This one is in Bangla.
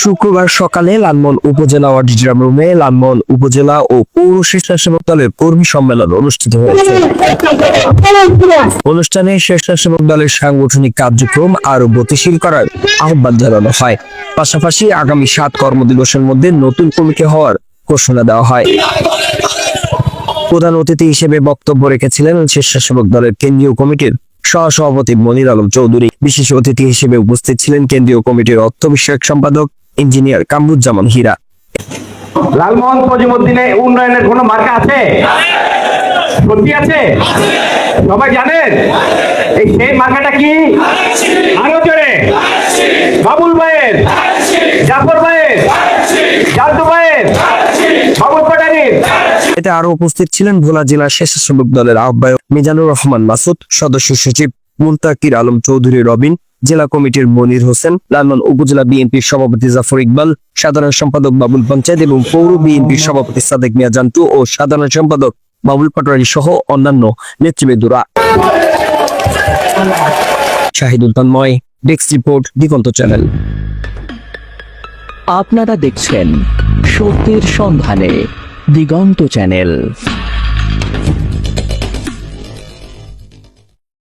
শুক্রবার সকালে লালমোহন উপজেলা অডিটোরিয়াম রুমে লালমোহন উপজেলা ও পৌর স্বেচ্ছাসেবক দলের কর্মী সম্মেলন অনুষ্ঠিত হয়েছে। অনুষ্ঠানে স্বেচ্ছাসেবক দলের সাংগঠনিক কার্যক্রম আরও গতিশীল করার আহ্বান জানানো হয়। পাশাপাশি আগামী সাত কর্মদিবসের মধ্যে নতুন কমিটি হওয়ার ঘোষণা দেওয়া হয়। প্রধান অতিথি হিসেবে বক্তব্য রেখেছিলেন স্বেচ্ছাসেবক দলের কেন্দ্রীয় কমিটির সহসভাপতি মনির আলম চৌধুরী। বিশেষ অতিথি হিসেবে উপস্থিত ছিলেন কেন্দ্রীয় কমিটির অর্থ বিষয়ক সম্পাদক ইঞ্জিনিয়ার কামরুজ্জামান হীরা। লালমোহন ফজিমুদ্দিনে উন্নয়নের কোনো মার্কা আছে? সত্যি আছে? সবাই জানেন? এই সেই মার্কাটা কি? আরও জোরে। বাবুল ভাইয়ের জাফর ভাইয়ের জালতু ভাইয়ের বাবুল পাটানির এতে আরও উপস্থিত ছিলেন ভোলা জেলা স্বেচ্ছাসেবক দলের আহ্বায়ক মিজানুর রহমান মাসুদ সদস্য সচিব মুন্তাকির আলম চৌধুরী রবিন জেলা কমিটির মনির হোসেন লালমন উপজেলা বিএনপির সভাপতি জাফর ইকবাল, সাধারণ সম্পাদক বাবুল পঞ্চায়েত এবং পৌর বিএনপির সভাপতি সাদেক মিয়া জান্টু ও সাধারণ সম্পাদক বাবুল পাটোয়ারি সহ অন্যান্য নেতৃবৃন্দরা। Shahidul Tanmoy desk report, Diganta channel. আপনারা দেখছেন সত্যের সন্ধানে দিগন্ত চ্যানেল।